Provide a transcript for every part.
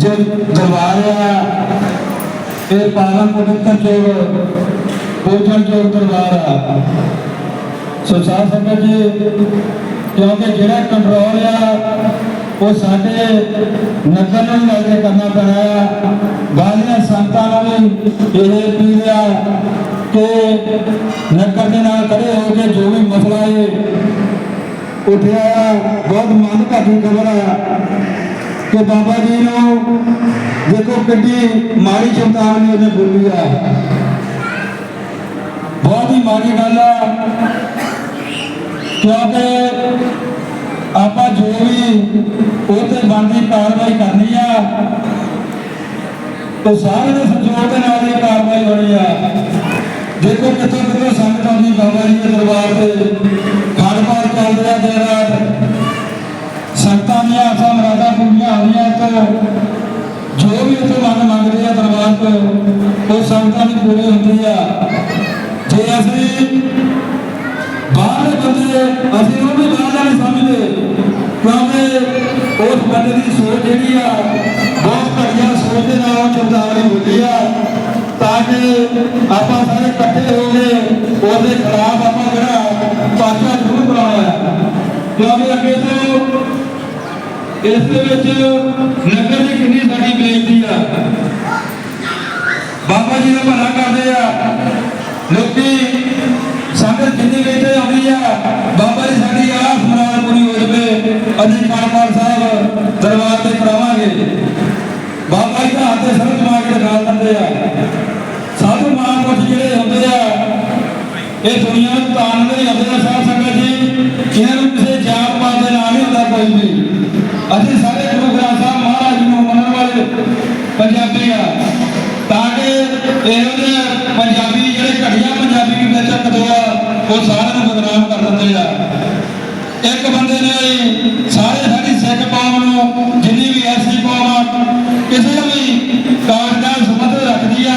ਜੋ ਦਰਬਾਰ ਆ। ਇਹ ਪਾਵਨ ਪਵਿੱਤਰ ਜੋ ਪੂਜਣ ਜੋ ਦਰਬਾਰ ਆ। ਸੋ ਸਾਧ ਸੰਗਤ ਜੀ ਕਿਉਂਕਿ ਜਿਹੜਾ ਕੰਟਰੋਲ ਆ ਉਹ ਸਾਡੇ ਨਗਰ ਨੂੰ ਲੈ ਕੇ ਕਰਨਾ ਪੈਣਾ ਆ। ਬਾਹਲੀਆਂ ਸੰਤਾਂ ਨੂੰ ਵੀ ਇਹ ਅਪੀਲ ਆ ਕਿ ਨਗਰ ਦੇ ਨਾਲ ਖੜੇ ਹੋ ਕੇ ਜੋ ਵੀ ਮਸਲਾ ਹੈ ਉਠਿਆ ਆ, ਬਹੁਤ ਮੰਦਭਾਗੀ ਖਬਰ ਆ। ਕਿ ਬਾਬਾ ਜੀ ਨੂੰ ਦੇਖੋ ਕਿੰਨੀ ਮਾੜੀ ਚੇਤਾਵਨੀ ਉਹਨੇ ਬੋਲੀ ਆ। ਬਹੁਤ ਹੀ ਮਾੜੀ ਗੱਲ ਆ। ਕਿਉਂਕਿ ਆਪਾਂ ਜੋ ਵੀ ਉਹ ਬਣਦੀ ਕਾਰਵਾਈ ਕਰਨੀ ਆ ਤੇ ਸਾਰੇ ਦੇ ਸਹਿਯੋਗ ਦੇ ਨਾਲ ਇਹ ਕਾਰਵਾਈ ਹੋਣੀ ਆ ਦੇਖੋ ਕਿੱਥੋਂ ਕਿੱਥੋਂ ਸੰਗਤ ਆਉਂਦੀ ਬਾਬਾ ਜੀ ਦੇ ਦਰਬਾਰ ਤੇ ਖਾਨਪਾਨ ਚੱਲਦੇ ਆ ਦੇਰ ਰਾਤ ਸੰਗਤਾਂ ਦੀਆਂ ਆਸਾਂ ਮਰਾਦਾ ਪੂਰੀਆਂ ਹੋਣੀਆਂ ਤਾਂ ਜੋ ਵੀ ਉੱਥੇ ਮੰਗ ਮੰਗਦੇ ਆ ਦਰਬਾਰ ਤੋਂ ਉਹ ਸੰਗਤਾਂ ਦੀ ਪੂਰੀ ਹੁੰਦੀ ਆ ਜੇ ਅਸੀਂ ਬਾਹਰ ਬੰਦੇ ਅਸੀਂ ਉਹ ਵੀ ਨਹੀਂ ਸਮਝਦੇ, ਕਿਉਂਕਿ ਉਸ ਬੰਦੇ ਦੀ ਸੋਚ ਜਿਹੜੀ ਆ, ਬਹੁਤ ਘਟੀਆ ਸੋਚ ਦੇ ਨਾਲ ਉਹ ਹੁੰਦੀ ਆ। ਤਾਂ ਕਿ ਆਪਾਂ ਸਾਰੇ ਇਕੱਠੇ ਹੋ ਕੇ ਉਹਦੇ ਖਿਲਾਫ ਆਪਾਂ ਜਿਹੜਾ ਪਾਸਾ ਜ਼ਰੂਰ ਬਣਾਉਣਾ ਕਿਉਂਕਿ ਅੱਗੇ ਤੋਂ ਇਸ ਦੇ ਵਿੱਚ ਨਗਰ ਦੀ ਕਿੰਨੀ ਸਾਡੀ ਬੇਇੱਜ਼ਤੀ ਆ। ਬਾਬਾ ਜੀ ਦਾ ਭਲਾ ਕਰਦੇ ਆ। ਲੋਕੀ ਸੰਗਤ ਜਿੰਨੀ ਵੀ ਇੱਥੇ ਆਉਂਦੀ ਆ, ਬਾਬਾ ਜੀ ਸਾਡੀ ਆਸ ਮਰਾਦ ਪੂਰੀ ਹੋ ਜਵੇ। ਅਸੀਂ ਕਾਰਪਾਲ ਸਾਹਿਬ ਦਰਬਾਰ ਤੇ ਕਰਾਵਾਂਗੇ। ਬਾਬਾ ਜੀ ਦਾ ਹੱਥ ਤੇ ਸਰਤ ਮਾਰ ਕੇ ਦਿਖਾ ਦਿੰਦੇ ਆ। ਸਾਧੂ ਮਹਾਂਪੁਰਸ਼ ਜਿਹੜੇ ਹੁੰਦੇ ਆ, ਇਹ ਦੁਨੀਆ ਨੂੰ ਤਾਣ ਦੇ ਹੁੰਦੇ ਆ। ਸਾਧ ਸੰਗਤ ਜੀ, ਇਹਨਾਂ ਨੂੰ ਕਿਸੇ ਜਾਤ ਪਾਤ ਦੇ ਨਾਲ ਨਹੀਂ ਹੁੰਦਾ ਕੋਈ ਵੀ। ਅਸੀਂ ਸਾਰੇ ਗੁਰੂ ਗ੍ਰੰਥ ਸਾਹਿਬ ਮਹਾਰਾਜ ਜੀ ਨੂੰ ਮੰਨਣ ਵਾਲੇ ਪੰਜਾਬੀ ਆ ਤਾਂ ਕਿ ਇਹੋ ਜਿਹੇ ਪੰਜਾਬੀ ਜਿਹੜੇ ਘੜੀਆਂ ਪੰਜਾਬੀ ਵੀ ਵਿੱਚ ਚੱਕਦੇ ਆ ਉਹ ਸਾਰਿਆਂ ਨੂੰ ਬਦਨਾਮ ਕਰ ਦਿੰਦੇ ਆ। ਇੱਕ ਬੰਦੇ ਨੇ ਸਾਰੇ ਸਾਡੀ ਸਿੱਖ ਕੌਮ ਨੂੰ ਜਿੰਨੀ ਵੀ ਐਸੀ ਕੌਮ ਆ, ਕਿਸੇ ਵੀ ਕਾਰਜ ਨਾਲ ਸੰਬੰਧ ਰੱਖਦੀ ਆ,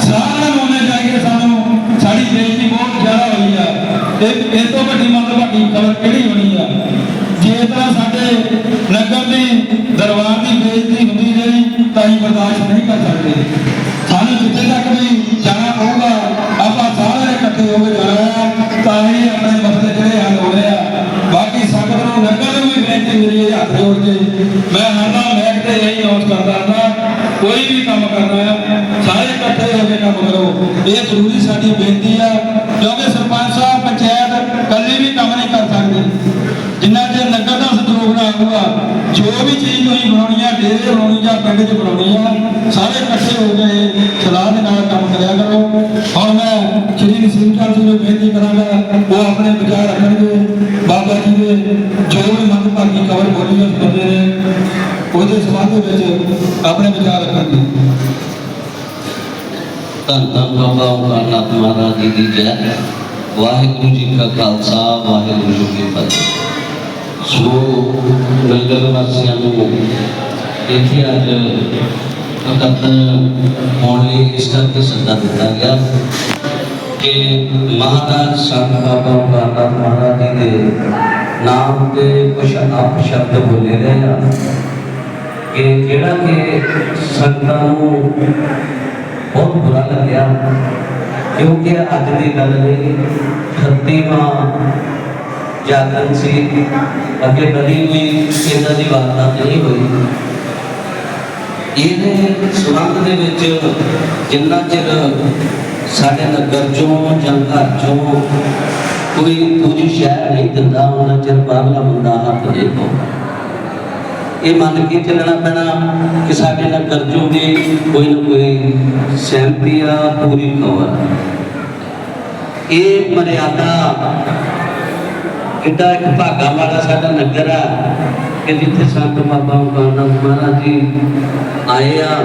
ਸਾਰਿਆਂ ਨੂੰ ਉਹਨੇ ਚਾਹੀਏ ਸਾਨੂੰ ਸਾਡੀ ਬੇਇੱਜ਼ਤੀ ਬਹੁਤ ਜ਼ਿਆਦਾ ਹੋਈ ਆ। ਇਹ ਇਹ ਤੋਂ ਵੱਡੀ ਮਤਲਬ ਵੱਡੀ ਖਬਰ ਕਿਹੜੀ ਹੋਣੀ ਆ? ਜੇ ਤਾਂ ਸਾਡੇ ਨਗਰ ਦੀ ਦਰਬਾਰ ਦੀ ਬੇਇੱਜ਼ਤੀ ਹੁੰਦੀ ਰਹੀ, ਤਾਂ ਅਸੀਂ ਬਰਦਾਸ਼ਤ ਨਹੀਂ ਕਰ ਸਕਦੇ ਸਾਨੂੰ ਜਿੱਥੇ ਤੱਕ ਵੀ ਜਾਣਾ ਪਊਗਾ ਆਪਾਂ ਸਾਰੇ ਇਕੱਠੇ ਹੋ ਕੇ ਜਾਣਾ ਆ ਤਾਂ ਹੀ ਆਪਣੇ ਮਸਲੇ ਜਿਹੜੇ ਹੱਲ ਹੋਣੇ ਆ ਬਾਕੀ ਸੰਗਤ ਨੂੰ ਨਗਰ ਨੂੰ ਵੀ ਬੇਨਤੀ ਮੇਰੀ ਹੈ ਹੱਥ ਜੋੜ ਕੇ ਮੈਂ ਹਰਦਾ ਮੈਂ ਤੇ ਇਹੀ ਨੋਟ ਕਰਦਾ ਹਾਂ ਕੋਈ ਵੀ ਕੰਮ ਕਰਨਾ ਆ ਸਾਰੇ ਇਕੱਠੇ ਹੋ ਕੇ ਕੰਮ ਕਰੋ ਇਹ ਜ਼ਰੂਰੀ ਸਾਡੀ ਬੇਨਤੀ ਆ ਕਿਉਂਕਿ ਸਰਪੰਚ ਸਾਹਿਬ ਪੰਚਾਇਤ ਇਕੱਲੇ ਵੀ ਕੰਮ ਨਹੀਂ ਕਰ ਸਕਦੇ ਜਿੰਨਾ ਚਿਰ ਨਗਰ ਦਾ ਸੰਯੋਗ ਜੋ ਵੀ ਚੀਜ਼ ਤੁਸੀਂ ਬਣਾਉਣੀ ਆ, ਡੇਰੇ ਬਣਾਉਣੀ ਜਾਂ ਪਿੰਡ 'ਚ ਬਣਾਉਣੀ ਆ, ਸਾਰੇ ਇਕੱਠੇ ਹੋ ਕੇ ਸਲਾਹ ਦੇ ਨਾਲ ਕੰਮ ਕਰਿਆ ਕਰੋ। ਹੁਣ ਮੈਂ ਸ਼੍ਰੀ ਨਸੀਮ ਜੀ ਨੂੰ ਬੇਨਤੀ ਕਰਾਂਗਾ, ਉਹ ਆਪਣੇ ਵਿਚਾਰ ਰੱਖਣਗੇ, ਬਾਬਾ ਜੀ ਦੇ ਜੋ ਵੀ ਮੰਦਭਾਗੀ ਖਬਰ ਬੋਲੀ ਉਸ ਬੰਦੇ ਨੇ, ਉਹਦੇ ਸੰਬੰਧ ਵਿੱਚ ਆਪਣੇ ਵਿਚਾਰ ਰੱਖਣਗੇ। ਧੰਨ ਧੰਨ ਬਾਬਾ ਓਮਕਾਰਨਾਥ ਮਹਾਰਾਜ ਜੀ ਦੀ ਜੈ। ਵਾਹਿਗੁਰੂ ਜੀ ਕਾ ਖਾਲਸਾ, ਵਾਹਿਗੁਰੂ ਜੀ ਕੀ ਫਤਿਹ। ਸੋ ਨਗਰ ਵਾਸੀਆਂ ਨੂੰ ਇੱਥੇ ਅੱਜ ਇਕੱਤਰ ਹੋਣ ਲਈ ਇਸ ਕਰਕੇ ਸੱਦਾ ਦਿੱਤਾ ਗਿਆ ਕਿ ਮਹਾਰਾਜ ਸੰਤ ਬਾਬਾ ਓਮਕਾਰਨਾਥ ਮਹਾਰਾਜ ਜੀ ਦੇ ਨਾਮ ਤੇ ਕੁਝ ਆਪ ਸ਼ਬਦ ਬੋਲੇ ਗਏ ਆ ਕਿ ਜਿਹੜਾ ਕਿ ਸੰਤਾਂ ਨੂੰ ਬਹੁਤ ਬੁਰਾ ਲੱਗਿਆ ਕਿਉਂਕਿ ਅੱਜ ਦੀ ਗੱਲ ਨਹੀਂ ਖੱਤੀਵਾਂ ਜਾਗਰਣ ਸੀ ਅੱਗੇ ਕਦੀ ਵੀ ਇਹਨਾਂ ਦੀ ਵਾਰਦਾਤ ਨਹੀਂ ਹੋਈ। ਇਹਦੇ ਸੁਰੰਗ ਦੇ ਵਿੱਚ ਜਿੰਨਾ ਚਿਰ ਸਾਡੇ ਨਗਰ ਚੋਂ ਜਾਂ ਘਰ ਚੋਂ ਕੋਈ ਦੂਜੀ ਸ਼ਹਿਰ ਨਹੀਂ ਦਿੰਦਾ, ਉਹਨਾਂ ਚਿਰ ਬਾਹਰਲਾ ਬੰਦਾ ਹੱਥ ਨਹੀਂ ਪਾਉਂਦਾ ਇਹ ਮੰਨ ਕੇ ਚੱਲਣਾ ਪੈਣਾ ਕਿ ਸਾਡੇ ਨਗਰ ਚੋਂ ਵੀ ਕੋਈ ਨਾ ਕੋਈ ਸਹਿਮਤੀ ਆ, ਪੂਰੀ ਕਵਰ ਇਹ ਮਰਿਆਦਾ ਕਿੱਡਾ ਇੱਕ ਭਾਗਾ ਵਾਲਾ ਸਾਡਾ ਨਗਰ ਆ ਕਿ ਜਿੱਥੇ ਸੰਤ ਬਾਬਾ ਉਗਾਨਾ ਮਹਾਰਾਜ ਜੀ ਆਏ ਆ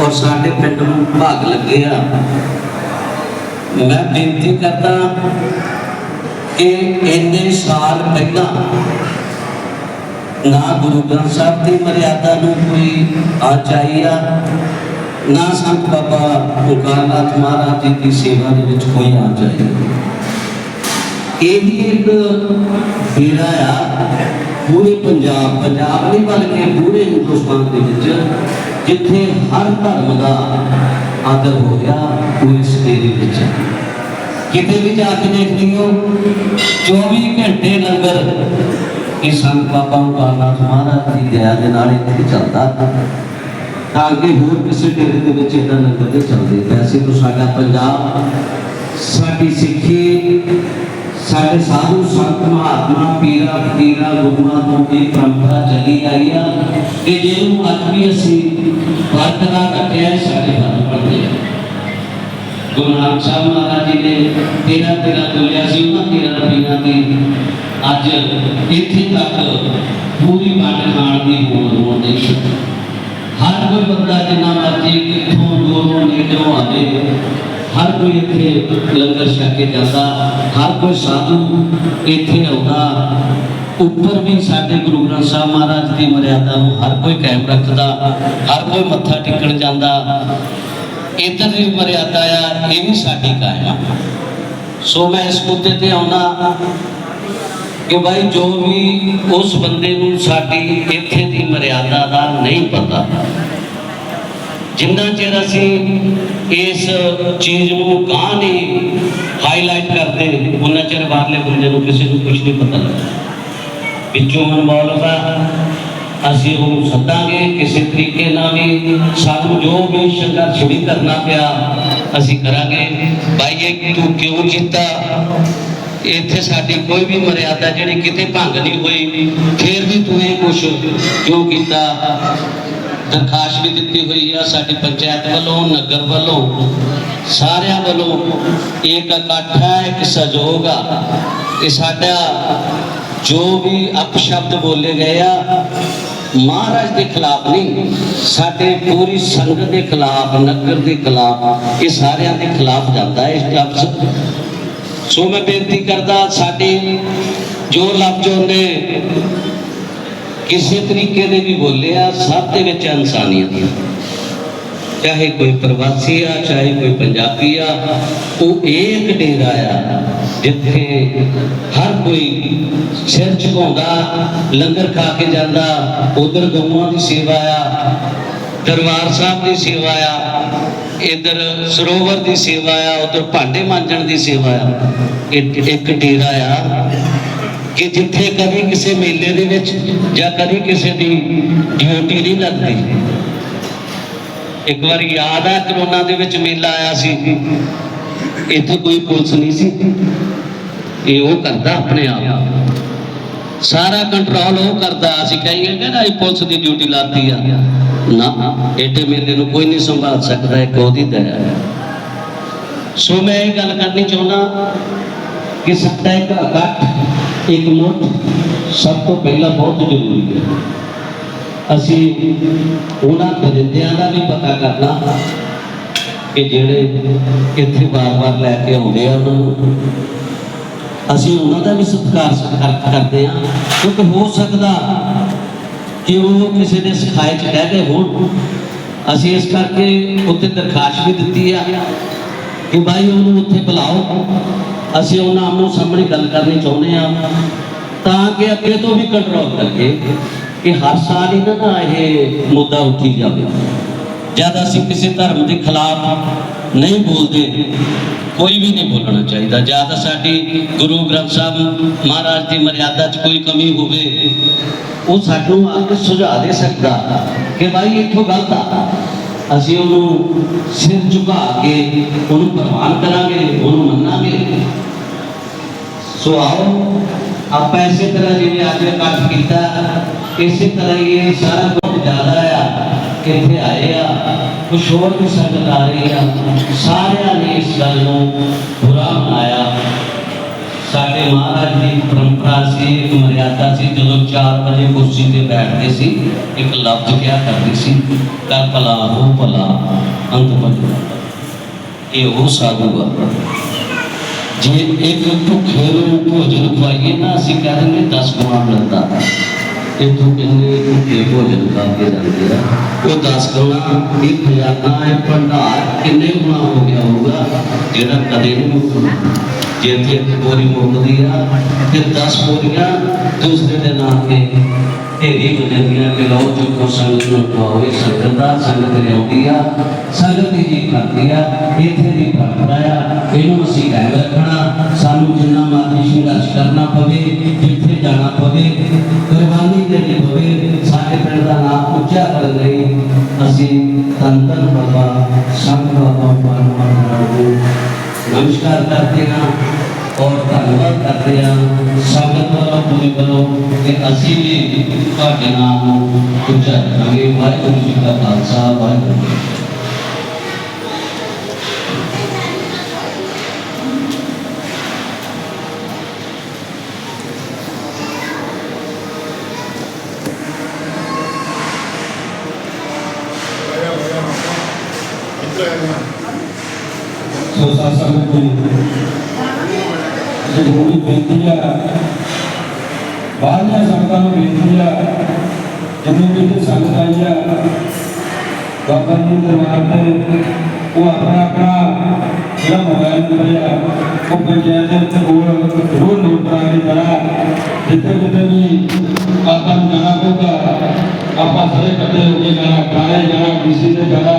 ਔਰ ਸਾਡੇ ਪਿੰਡ ਨੂੰ ਭਾਗ ਲੱਗੇ ਆ। ਮੈਂ ਬੇਨਤੀ ਕਰਦਾ ਕਿ ਇੰਨੇ ਸਾਲ ਪਹਿਲਾਂ ਨਾ ਗੁਰੂ ਗ੍ਰੰਥ ਸਾਹਿਬ ਦੀ ਮਰਿਆਦਾ ਨੂੰ ਕੋਈ ਆਚਾਈ ਆ, ਨਾ ਸੰਤ ਬਾਬਾ ਓਂਕਾਰਨਾਥ ਮਹਾਰਾਜ ਜੀ ਦੀ ਸੇਵਾ ਦੇ ਵਿੱਚ ਕੋਈ ਆਚਾਈ ਇਹ ਵੀ ਇੱਕ ਬੇੜਾ ਆ, ਪੂਰੇ ਪੰਜਾਬ ਪੰਜਾਬ ਨਹੀਂ ਬਲਕਿ ਪੂਰੇ ਹਿੰਦੁਸਤਾਨ ਦੇ ਵਿੱਚ, ਜਿੱਥੇ ਹਰ ਧਰਮ ਦਾ ਆਦਰ ਹੋ ਗਿਆ ਪੂਰੇ ਇਸ ਵਿੱਚ। ਕਿਤੇ ਵੀ ਜਾ ਕੇ ਦੇਖ ਲਿਓ 24 ਘੰਟੇ ਲੰਗਰ ਇਹ ਸੰਤ ਬਾਬਾ ਉਕਾਰਨਾਥ ਮਹਾਰਾਜ ਦੀ ਦਇਆ ਦੇ ਨਾਲ ਇੱਥੇ ਚੱਲਦਾ। ਤਾਂ ਕਿ ਹੋਰ ਕਿਸੇ ਡੇਰੇ ਦੇ ਵਿੱਚ ਇਦਾਂ ਲੰਗਰ ਦੇ ਚੱਲਦੇ। ਵੈਸੇ ਤੋਂ ਸਾਡਾ ਪੰਜਾਬ ਸਾਡੀ ਸਿੱਖੀ ਸਾਡੇ ਸਾਧੂ ਸੰਤ ਮਹਾਤਮਾ ਪੀਰਾ ਫਕੀਰਾ ਗੁਰੂਆਂ ਤੋਂ ਇਹ ਪਰੰਪਰਾ ਚੱਲੀ ਆਈ ਆ ਕਿ ਜਿਹਨੂੰ ਅੱਜ ਵੀ ਅਸੀਂ ਬਰਕਰਾਰ ਰੱਖਿਆ ਸਾਡੇ ਫਰਜ਼ ਬਣਦੇ ਆ। ਗੁਰੂ ਨਾਨਕ ਸਾਹਿਬ ਮਹਾਰਾਜ ਜੀ ਨੇ ਤੇਰਾ ਤੇਰਾ ਤੁਲਿਆ ਸੀ, ਉਹਨਾਂ ਤੇਰਾ ਪੀਰਾਂ ਦੀ ਅੱਜ ਇੱਥੇ ਤੱਕ ਪੂਰੀ ਵੰਡ ਖਾਣ ਦੀ ਹੋਂਦ ਹੋਣ ਨਹੀਂ ਹਰ ਕੋਈ ਬੰਦਾ ਜਿੰਨਾ ਮਰਜ਼ੀ ਕਿੱਥੋਂ ਦੂਰੋਂ ਨੇੜੋਂ ਆਵੇ ਹਰ ਕੋਈ ਇੱਥੇ ਲੰਗਰ ਛਕ ਕੇ ਜਾਂਦਾ, ਹਰ ਕੋਈ ਸਾਧੂ ਇੱਥੇ ਆਉਂਦਾ। ਉੱਪਰ ਵੀ ਸਾਡੇ ਗੁਰੂ ਗ੍ਰੰਥ ਸਾਹਿਬ ਮਹਾਰਾਜ ਦੀ ਮਰਿਆਦਾ ਨੂੰ ਹਰ ਕੋਈ ਕਾਇਮ ਰੱਖਦਾ, ਹਰ ਕੋਈ ਮੱਥਾ ਟੇਕਣ ਜਾਂਦਾ। ਇੱਧਰ ਦੀ ਮਰਿਆਦਾ ਆ, ਇਹ ਵੀ ਸਾਡੀ ਕਾਇਮ ਸੋ ਮੈਂ ਇਸ ਮੁੱਦੇ ਤੇ ਆਉਣਾ ਕਿ ਭਾਈ ਜੋ ਵੀ ਉਸ ਬੰਦੇ ਨੂੰ ਸਾਡੀ ਇੱਥੇ ਦੀ ਮਰਿਆਦਾ ਦਾ ਨਹੀਂ ਪਤਾ ਜਿੰਨਾ ਚਿਰ ਅਸੀਂ ਇਸ ਚੀਜ਼ ਨੂੰ ਗਾਂ ਨਹੀਂ ਹਾਈਲਾਈਟ ਕਰਦੇ ਉਹਨਾਂ ਚਿਰ ਬਾਹਰਲੇ ਬੰਦੇ ਨੂੰ ਕਿਸੇ ਨੂੰ ਕੁਝ ਨਹੀਂ ਪਤਾ ਲੱਗਦਾ ਵਿੱਚੋਂ ਇਨਵੋਲਵ ਆ ਅਸੀਂ ਉਹਨੂੰ ਸੱਦਾਂਗੇ ਕਿਸੇ ਤਰੀਕੇ ਨਾਲ ਵੀ ਸਾਨੂੰ ਜੋ ਵੀ ਸੰਘਰਸ਼ ਵੀ ਕਰਨਾ ਪਿਆ ਅਸੀਂ ਕਰਾਂਗੇ ਭਾਈ ਇਹ ਤੂੰ ਕਿਉਂ ਕੀਤਾ ਇੱਥੇ ਸਾਡੀ ਕੋਈ ਵੀ ਮਰਿਆਦਾ ਜਿਹੜੀ ਕਿਤੇ ਭੰਗ ਨਹੀਂ ਹੋਈ ਫਿਰ ਵੀ ਤੂੰ ਇਹ ਕੁਛ ਕਿਉਂ ਕੀਤਾ ਦਰਖਾਸਤ ਵੀ ਦਿੱਤੀ ਹੋਈ ਆ ਸਾਡੀ ਪੰਚਾਇਤ ਵੱਲੋਂ, ਨਗਰ ਵੱਲੋਂ, ਸਾਰਿਆਂ ਵੱਲੋਂ। ਇੱਕ ਇਕੱਠ ਹੈ, ਇੱਕ ਸਹਿਯੋਗ ਆ। ਇਹ ਸਾਡਾ ਜੋ ਵੀ ਅਪਸ਼ਬਦ ਬੋਲੇ ਗਏ ਆ, ਮਹਾਰਾਜ ਦੇ ਖਿਲਾਫ ਨਹੀਂ, ਸਾਡੇ ਪੂਰੀ ਸੰਗਤ ਦੇ ਖਿਲਾਫ, ਨਗਰ ਦੇ ਖਿਲਾਫ, ਇਹ ਸਾਰਿਆਂ ਦੇ ਖਿਲਾਫ ਜਾਂਦਾ ਹੈ ਇਸ ਲਫ਼ਜ਼ ਸੋ ਮੈਂ ਬੇਨਤੀ ਕਰਦਾ, ਸਾਡੇ ਜੋ ਲਫ਼ਜ਼ ਉਹਨੇ ਕਿਸੇ ਤਰੀਕੇ ਦੇ ਵੀ ਬੋਲਿਆ, ਸਭ ਦੇ ਵਿੱਚ ਇਨਸਾਨੀਅਤ ਹੈ। ਚਾਹੇ ਕੋਈ ਪ੍ਰਵਾਸੀ ਆ, ਚਾਹੇ ਕੋਈ ਪੰਜਾਬੀ ਆ, ਉਹ ਇੱਕ ਡੇਰਾ ਆ ਜਿੱਥੇ ਹਰ ਕੋਈ ਸਿਰ ਝੁਕਾਉਂਦਾ, ਲੰਗਰ ਖਾ ਕੇ ਜਾਂਦਾ, ਉਧਰ ਗਊਆਂ ਦੀ ਸੇਵਾ ਆ, ਦਰਬਾਰ ਸਾਹਿਬ ਦੀ ਸੇਵਾ ਆ, ਇਧਰ ਸਰੋਵਰ ਦੀ ਸੇਵਾ ਆ, ਉਧਰ ਭਾਂਡੇ ਮਾਂਜਣ ਦੀ ਸੇਵਾ ਆ। ਇੱਕ ਡੇਰਾ ਆ ਕਿ ਜਿੱਥੇ ਕਦੀ ਕਿਸੇ ਮੇਲੇ ਦੇ ਵਿੱਚ ਜਾਂ ਕਦੀ ਕਿਸੇ ਦੀ ਡਿਊਟੀ ਨਹੀਂ ਲੱਗਦੀ। ਇੱਕ ਵਾਰੀ ਯਾਦ ਆ, ਕਰੋਨਾ ਦੇ ਵਿੱਚ ਮੇਲਾ ਆਇਆ ਸੀ। ਇੱਥੇ ਕੋਈ ਪੁਲਿਸ ਨਹੀਂ ਸੀ। ਇਹ ਉਹ ਕਰਦਾ ਆਪਣੇ ਆਪ। ਸਾਰਾ ਕੰਟਰੋਲ ਉਹ ਕਰਦਾ। ਅਸੀਂ ਕਹੀਏ ਕਿ ਨਾ, ਇਹ ਪੁਲਿਸ ਦੀ ਡਿਊਟੀ ਲਾਤੀ ਆ। ਨਾ ਏਡੇ ਮੇਲੇ ਨੂੰ ਕੋਈ ਨਹੀਂ ਸੰਭਾਲ ਸਕਦਾ, ਇੱਕ ਉਹਦੀ ਦਇਆ ਹੈ ਸੋ ਮੈਂ ਇਹ ਗੱਲ ਕਰਨੀ ਚਾਹੁੰਦਾ ਕਿ ਸਾਡਾ ਇੱਕ ਇਕੱਠ ਇੱਕ ਮੁੱਠ ਸਭ ਤੋਂ ਪਹਿਲਾਂ ਬਹੁਤ ਜ਼ਰੂਰੀ ਹੈ। ਅਸੀਂ ਉਹਨਾਂ ਦਰਿੰਦਿਆਂ ਦਾ ਵੀ ਪਤਾ ਕਰਨਾ ਕਿ ਜਿਹੜੇ ਇੱਥੇ ਵਾਰ-ਵਾਰ ਲੈ ਕੇ ਆਉਂਦੇ ਆ ਉਹਨਾਂ ਨੂੰ। ਅਸੀਂ ਉਹਨਾਂ ਦਾ ਵੀ ਸਤਿਕਾਰ ਕਰ- ਕਰਦੇ ਆ ਕਿਉਂਕਿ ਹੋ ਸਕਦਾ ਕਿ ਉਹ ਕਿਸੇ ਨੇ ਸਿਖਾਏ ਚ ਕਹਿ ਗਏ ਹੋਣ। ਅਸੀਂ ਇਸ ਕਰਕੇ ਉੱਤੇ ਦਰਖਾਸਤ ਵੀ ਦਿੱਤੀ ਆ ਕਿ ਭਾਈ ਉਹਨੂੰ ਉੱਥੇ ਬੁਲਾਓ। ਅਸੀਂ ਉਹਨਾਂ ਆਮੋ ਸਾਹਮਣੇ ਗੱਲ ਕਰਨੀ ਚਾਹੁੰਦੇ ਆ ਤਾਂ ਕਿ ਅੱਗੇ ਤੋਂ ਵੀ ਕੰਟਰੋਲ ਕਰਕੇ ਕਿ ਹਰ ਸਾਲ ਇਹਨਾਂ ਦਾ ਇਹ ਮੁੱਦਾ ਉੱਠੀ ਜਾਵੇ। ਜਦ ਅਸੀਂ ਕਿਸੇ ਧਰਮ ਦੇ ਖਿਲਾਫ ਨਹੀਂ ਬੋਲਦੇ, ਕੋਈ ਵੀ ਨਹੀਂ ਬੋਲਣਾ ਚਾਹੀਦਾ। ਜਦ ਸਾਡੀ ਗੁਰੂ ਗ੍ਰੰਥ ਸਾਹਿਬ ਮਹਾਰਾਜ ਦੀ ਮਰਿਆਦਾ 'ਚ ਕੋਈ ਕਮੀ ਹੋਵੇ, ਉਹ ਸਾਨੂੰ ਆ ਕੇ ਸੁਝਾਅ ਦੇ ਸਕਦਾ ਕਿ ਭਾਈ ਇੱਥੋਂ ਗਲਤ ਆ। ਅਸੀਂ ਉਹਨੂੰ ਸਿਰ ਝੁਕਾ ਕੇ ਉਹਨੂੰ ਪ੍ਰਵਾਨ ਕਰਾਂਗੇ, ਉਹਨੂੰ ਮੰਨਾਂਗੇ। ਸੋ ਆਓ, ਆਪਾਂ ਇਸੇ ਤਰ੍ਹਾਂ ਜਿਵੇਂ ਅੱਜ ਇਕੱਠ ਕੀਤਾ, ਇਸੇ ਤਰ੍ਹਾਂ ਹੀ ਇਹ ਸਾਰਾ ਕੁਝ ਜ਼ਿਆਦਾ ਆ, ਇੱਥੇ ਆਏ ਆ, ਕੁਛ ਹੋਰ ਵੀ ਸੰਗਤ ਆ ਰਹੀ ਆ, ਸਾਰਿਆਂ ਨੇ ਇਸ ਗੱਲ ਨੂੰ ਬੁਰਾ ਮਨਾਇਆ। ਸਾਡੇ ਮਹਾਰਾਜ ਦੀ ਪਰੰਪਰਾ ਸੀ, ਇੱਕ ਮਰਿਆਦਾ ਸੀ, ਜਦੋਂ 4 ਵਜੇ ਕੁਰਸੀ ਤੇ ਬੈਠਦੇ ਸੀ, ਇੱਕ ਲਫ਼ਜ਼ ਕਿਹਾ ਕਰਦੇ ਸੀ ਕਰ ਭਲਾ ਹੋ ਭਲਾ ਅੰਤ ਭਜੋ ਇਹ ਉਹ ਸਾਧੂ ਆ। ਜੇ ਇੱਕ ਭੁੱਖੇ ਨੂੰ ਭੋਜਨ ਖਵਾਈਏ ਨਾ ਅਸੀਂ ਕਹਿ ਦਿੰਦੇ 10 ਗੁਣਾ ਮਿਲਦਾ ਇਹ ਤੂੰ ਕਿੰਨੇ ਭੁੱਖੇ ਭੋਜਨ ਖਾ ਕੇ ਜਾਂਦੇ ਆ। ਉਹ 10 ਗੁਣਾ ਇਹ ਖਜ਼ਾਨਾ ਹੈ ਭੰਡਾਰ, ਕਿੰਨੇ ਗੁਣਾ ਹੋ ਗਿਆ ਹੋਊਗਾ, ਜਿਹੜਾ ਕਦੇ ਨਹੀਂ ਮੁੱਕਣਾ ਜੇ ਬੋਰੀ ਮੁੱਕਦੀ ਆ, ਤੇ 10 ਬੋਰੀਆਂ ਦੂਸਰੇ ਦੇ ਨਾਮ ਤੇ ਢੇਰੀ ਹੋ ਕਿ ਲਓ, ਜੋ ਕੋ ਸੰਗਤ ਨੂੰ ਪਾਵੇ ਸੰਗਤ ਦਾ, ਸੰਗਤ ਲਿਆਉਂਦੀ ਆ, ਸੰਗਤ ਦੀ ਜੀ ਕਰਦੀ ਆ, ਇੱਥੇ ਦੀ ਪਰੰਪਰਾ ਆ, ਇਹਨੂੰ ਅਸੀਂ ਕਾਇਮ ਰੱਖਣਾ, ਸਾਨੂੰ ਜਿੰਨਾ ਮਰਜ਼ੀ ਸੰਘਰਸ਼ ਕਰਨਾ ਪਵੇ, ਜਿੱਥੇ ਜਾਣਾ ਪਵੇ, ਕੁਰਬਾਨੀ ਦੇਣੀ ਪਵੇ, ਸਾਡੇ ਪਿੰਡ ਦਾ ਨਾਮ ਉੱਚਾ ਕਰਨ ਲਈ ਅਸੀਂ ਧੰਨ ਬਾਬਾ, ਸੰਤ ਬਾਬਾ, ਪਰਮਾਤਮਾ ਨੂੰ ਨਮਸਕਾਰ ਕਰਦੇ ਹਾਂ ਔਰ ਧੰਨਵਾਦ ਕਰਦੇ ਹਾਂ ਸੰਗਤ ਵੱਲੋਂ ਪੂਰੀ ਵੱਲੋਂ ਕਿ ਅਸੀਂ ਵੀ ਤੁਹਾਡੇ ਨਾਲ ਨੂੰ ਉੱਚਾ ਕਰਾਂਗੇ ਵਾਹਿਗੁਰੂ ਜੀ ਕਾ ਖਾਲਸਾ, ਵਾਹਿਗੁਰੂ ਸੋ ਸਾਧ ਸੰਗਤ ਜੀ ਜਿਹੜੀ ਬੇਨਤੀ ਆ ਬਾਹਰਲੀਆਂ ਸੰਗਤਾਂ ਨੂੰ ਬੇਨਤੀ ਆ ਜਿੰਨੀ ਵੀ ਇੱਥੇ ਸੰਗਤ ਆਈ ਆ ਬਾਬਾ ਜੀ ਦੇ ਦਰਬਾਰ ਤੇ ਉਹ ਆਪਣਾ ਆਪਣਾ ਜਿਹੜਾ ਮੋਬਾਈਲ ਨੰਬਰ ਆ ਉਹ ਪੰਚਾਇਤ ਦੇ ਉੱਤੇ ਕੋਲ ਰੋਲ ਨੋਟ ਕਰਾ ਕੇ ਜਾਣਾ ਜਿੱਥੇ ਜਿੱਥੇ ਵੀ ਆਪਾਂ ਨੂੰ ਜਾਣਾ ਪਊਗਾ ਆਪਾਂ ਸਾਰੇ ਇਕੱਠੇ ਹੋ ਕੇ ਜਾਣਾ ਕਾਲੇ ਜਾਣਾ ਡੀਸੀ ਤੇ ਜਾਣਾ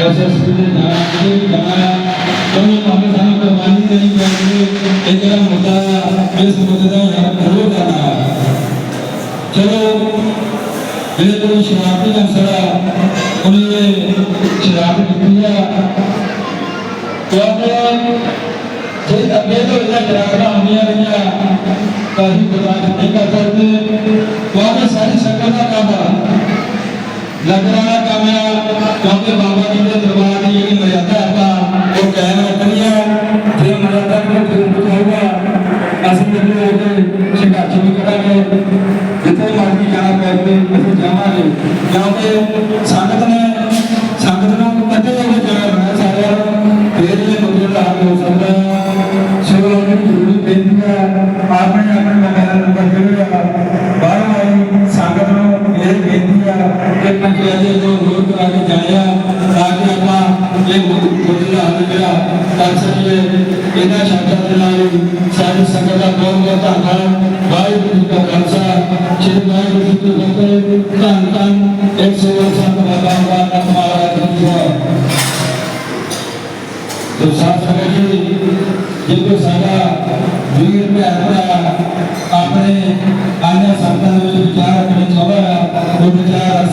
ਐਸਐਸਪੀ ਤੇ ਜਾਣਾ ਕਿਤੇ ਵੀ ਜਾਣਾ ਆ ਕਿਉਂਕਿ ਭਾਵੇਂ ਸਾਨੂੰ ਕੁਰਬਾਨੀ ਦੇਣੀ ਪੈਂਦੀ ਇਹ ਜਿਹੜਾ ਮੁੱਦਾ ਆ ਇਸ ਮੁੱਦੇ ਦਾ ਜ਼ਰੂਰ ਕਰਨਾ ਹੈ ਚਲੋ ਜਿਹੜੇ ਕੋਈ ਸ਼ਰਾਰਤੀ ਅਨਸਰ ਆ ਉਹਨੇ ਸ਼ਰਾਰਤ ਕੀਤੀ ਆ ਕਿਉਂਕਿ ਜੇ ਅੱਗੇ ਤੋਂ ਇਹਨਾਂ ਸ਼ਰਾਰਤਾਂ ਹੁੰਦੀਆਂ ਰਹੀਆਂ, ਤਾਂ ਅਸੀਂ ਬਰਦਾਸ਼ਤ ਨਹੀਂ ਕਰ ਸਕਦੇ। ਕਿਉਂਕਿ ਸਾਰੀ ਸੰਗਤ ਦਾ ਕੰਮ ਆ। ਲੰਗਰਾਂ ਦਾ ਕੰਮ ਆ, ਕਿਉਂਕਿ ਬਾਬਾ ਜੀ ਦੇ ਦਰਬਾਰ ਦੀ ਜਿਹੜੀ ਮਰਿਆਦਾ ਆਪਾਂ ਇਹ ਮੁੱਦੇ ਦਾ ਹੱਲ ਜਿਹੜਾ ਕਰ ਸਕੀਏ ਇਹਨਾਂ ਸ਼ਬਦਾਂ ਦੇ ਨਾਲ ਹੀ ਸਾਰੀ ਸੰਗਤ ਦਾ ਬਹੁਤ ਬਹੁਤ ਧੰਨਵਾਦ ਵਾਹਿਗੁਰੂ ਜੀ ਕਾ ਖਾਲਸਾ ਸ੍ਰੀ ਵਾਹਿਗੁਰੂ ਜੀ ਕੀ ਫਤਿਹ ਧੰਨ ਧੰਨ 107 ਬਾਬਾ ਬਾਬਾ ਮਹਾਰਾਜ ਜੀ ਕੀ ਜੈ ਤੋ ਸਾਥ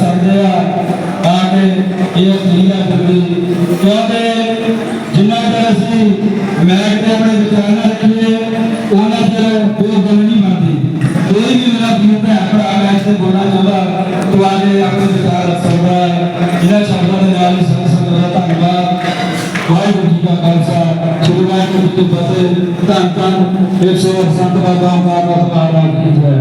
ਸੰਗਤ ਕਿ ਇਹ ਕਲੀਅਰ ਕਰੀ ਕਿਉਂਕਿ ਜਿੰਨਾ ਚਿਰ ਅਸੀਂ ਮੈਂ ਤੇ ਆਪਣੇ ਵਿਚਾਰ ਨਾ ਰੱਖੀਏ, ਉਹਨਾਂ ਚਿਰ ਉਹ ਗੱਲ ਨਹੀਂ ਬਣਦੀ। ਕੋਈ ਵੀ ਮੇਰਾ ਵੀਰ, ਭੈਣ, ਭਰਾ, ਮੈਂ ਇੱਥੇ ਬੋਲਣਾ ਚਾਹੁੰਦਾ, ਤੂੰ ਆਪਣੇ ਵਿਚਾਰ ਰੱਖ ਸਕਦਾ ਹੈ ਇਹਨਾਂ ਸ਼ਬਦਾਂ ਦੇ ਨਾਲ ਹੀ ਸੰਗ ਸੰਗਤ ਦਾ ਧੰਨਵਾਦ। ਵਾਹਿਗੁਰੂ ਜੀ ਕਾ ਖਾਲਸਾ। ਸ੍ਰੀ ਵਾਹਿਗੁਰੂ ਜੀ ਕੀ ਫਤਿਹ। ਧੰਨ ਧੰਨ। 107 ਬਾਬਾ ਮਹਾਰਾਜ ਜੀ ਕੀ ਜੈ।